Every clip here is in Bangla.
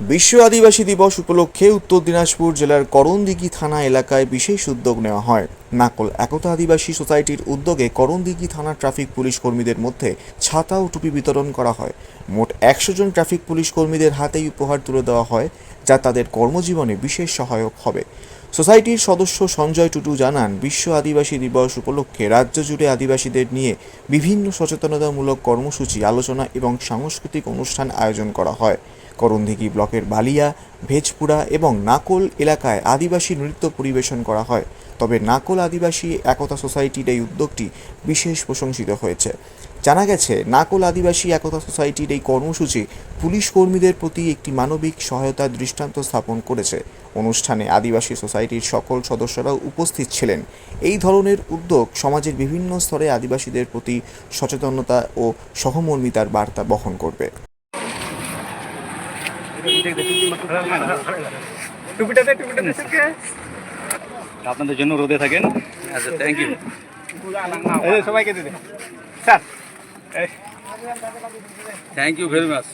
বিশ্ব আদিবাসী দিবস উপলক্ষে উত্তর দিনাজপুর জেলার করণদিঘি থানা এলাকায় বিশেষ উদ্যোগ নেওয়া হয়। নাকল একতা আদিবাসী সোসাইটির উদ্যোগে করণদিঘি থানা ট্রাফিক পুলিশ কর্মীদের মধ্যে ছাতা ও টুপি বিতরণ করা হয়। মোট একশো জন ট্রাফিক পুলিশ কর্মীদের হাতেই উপহার তুলে দেওয়া হয়, যা তাদের কর্মজীবনে বিশেষ সহায়ক হবে। সোসাইটির সদস্য সঞ্জয় টুটু জানান, বিশ্ব আদিবাসী দিবস উপলক্ষে রাজ্য জুড়ে আদিবাসীদের নিয়ে বিভিন্ন সচেতনতামূলক কর্মসূচি, আলোচনা এবং সাংস্কৃতিক অনুষ্ঠান আয়োজন করা হয়। করণদিঘি ব্লকের বালিয়া, ভেজপুরা এবং নাকল এলাকায় আদিবাসী নৃত্য পরিবেশন করা হয়। তবে নাকল আদিবাসী একতা সোসাইটির এই উদ্যোগটি বিশেষ প্রশংসিত হয়েছে। জানা গেছে, নাকল আদিবাসী একতা সোসাইটির এই কর্মসূচি পুলিশ কর্মীদের প্রতি একটি মানবিক সহায়তার দৃষ্টান্ত স্থাপন করেছে। অনুষ্ঠানে আদিবাসী সোসাইটির সকল সদস্যরাও উপস্থিত ছিলেন। এই ধরনের উদ্যোগ সমাজের বিভিন্ন স্তরে আদিবাসীদের প্রতি সচেতনতা ও সহমর্মিতার বার্তা বহন করবে। টুপিটাতে টুপিটাতে সরকে আপনাদের জন্য রোদে থাকেন আচ্ছা থ্যাংক ইউ এই সবাইকে দিতে স্যার এই থ্যাংক ইউ ভেরি মাচ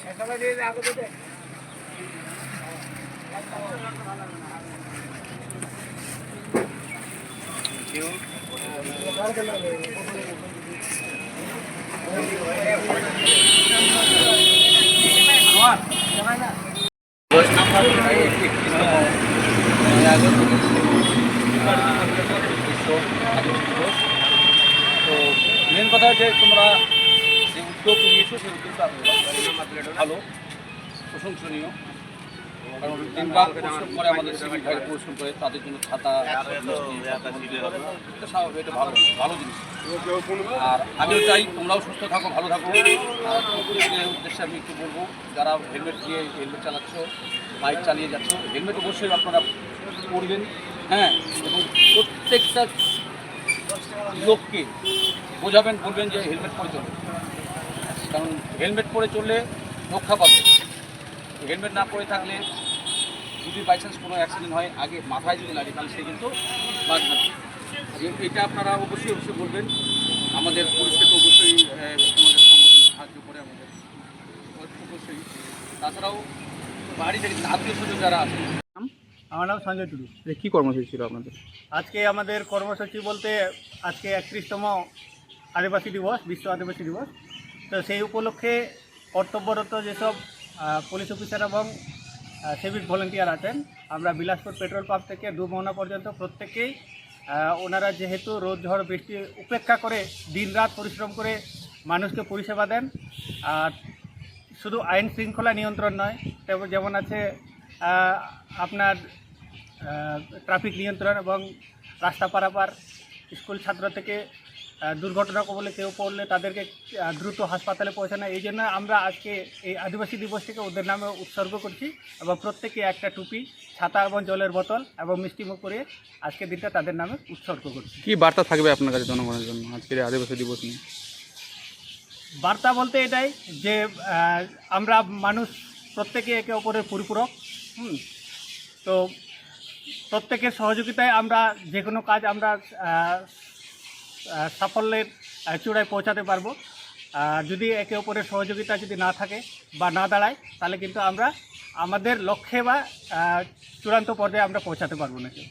তো মেন কথা হচ্ছে তোমরা যে উদ্যোগ নিয়েছো, সেই উদ্যোগটা ভালো প্রশংসনীয়। আমাদের পরিশ্রম করে, তাদের জন্য এটা ভালো ভালো জিনিস। আর আমিও চাই তোমরাও সুস্থ থাকো, ভালো থাকো। আর উদ্দেশ্যে আমি একটু বলব, যারা হেলমেট দিয়ে হেলমেট চালাচ্ছ, বাইক চালিয়ে যাচ্ছ, হেলমেট অবশ্যই আপনারা পরবেন। হ্যাঁ এবং প্রত্যেকটা লোককে বোঝাবেন, বলবেন যে হেলমেট পরে চলবে কারণ হেলমেট পরে চললে রক্ষা পাবে। হেলমেট না পরে থাকলে যদি বাই চান্স কোনো অ্যাক্সিডেন্ট হয়, আগে মাথায় যদি লাগে, তাহলে সে কিন্তু বাঁচবে না। এটা আপনারা অবশ্যই অবশ্যই বলবেন। আমাদের পুলিশকে তো অবশ্যই আমাদের সাহায্য করে আমাদের। অবশ্যই। তাছাড়াও বাড়ি থেকে আত্মীয় স্বজন যারা আছে আমার নাম সঞ্জয় টুডু। কি কর্মসূচি ছিল আপনাদের? আজকে আমাদের কর্মসূচি বলতে আজকে একত্রিশতম আদিবাসী দিবস বিশ্ব আদিবাসী দিবস। তো সেই উপলক্ষে কর্তব্যরত যেসব পুলিশ অফিসার এবং সিভিক ভলেন্টিয়ার আছেন আমরা বিলাসপুর পেট্রোল পাম্প থেকে দু মহনা পর্যন্ত প্রত্যেকেই ওনারা যেহেতু রোদ ঝড় বৃষ্টি উপেক্ষা করে দিনরাত পরিশ্রম করে মানুষকে পরিষেবা দেন আর শুধু আইন শৃঙ্খলা নিয়ন্ত্রণ নয় যেমন আছে আপনার ট্রাফিক নিয়ন্ত্রণ এবং রাস্তা পারাপার স্কুল ছাত্র থেকে দুর্ঘটনা কবলে কেউ পড়লে তাদেরকে দ্রুত হাসপাতালে পৌঁছানো। এই জন্য আমরা আজকে এই আদিবাসী দিবসটিকে ওদের নামে উৎসর্গ করছি এবং প্রত্যেকে একটা টুপি ছাতা এবং জলের বোতল এবং মিষ্টিমুখ করে আজকে দিনটা তাদের নামে উৎসর্গ করছি। কি বার্তা থাকবে আপনার কাছে জনগণের জন্য আজকের আদিবাসী দিবস নিয়ে? বার্তা বলতে এটাই যে আমরা মানুষ প্রত্যেকে একে অপরের পরিপূরক। হুম। তো প্রত্যেকের সহযোগিতায় আমরা যে কোনো কাজ আমরা সাফল্যের চূড়ায় পৌঁছাতে পারব। যদি একে অপরের সহযোগিতা যদি না থাকে বা না দাঁড়ায় তাহলে কিন্তু আমরা আমাদের লক্ষ্যে বা চূড়ান্ত পর্যায়ে আমরা পৌঁছাতে পারব না কেউ।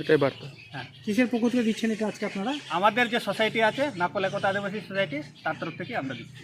এটাই বার্তা। হ্যাঁ। কিসের পক্ষ থেকে দিচ্ছেন এটা আজকে আপনারা? আমাদের যে সোসাইটি আছে নাকল একতা আদিবাসী সোসাইটি তার তরফ থেকে আমরা দিচ্ছি।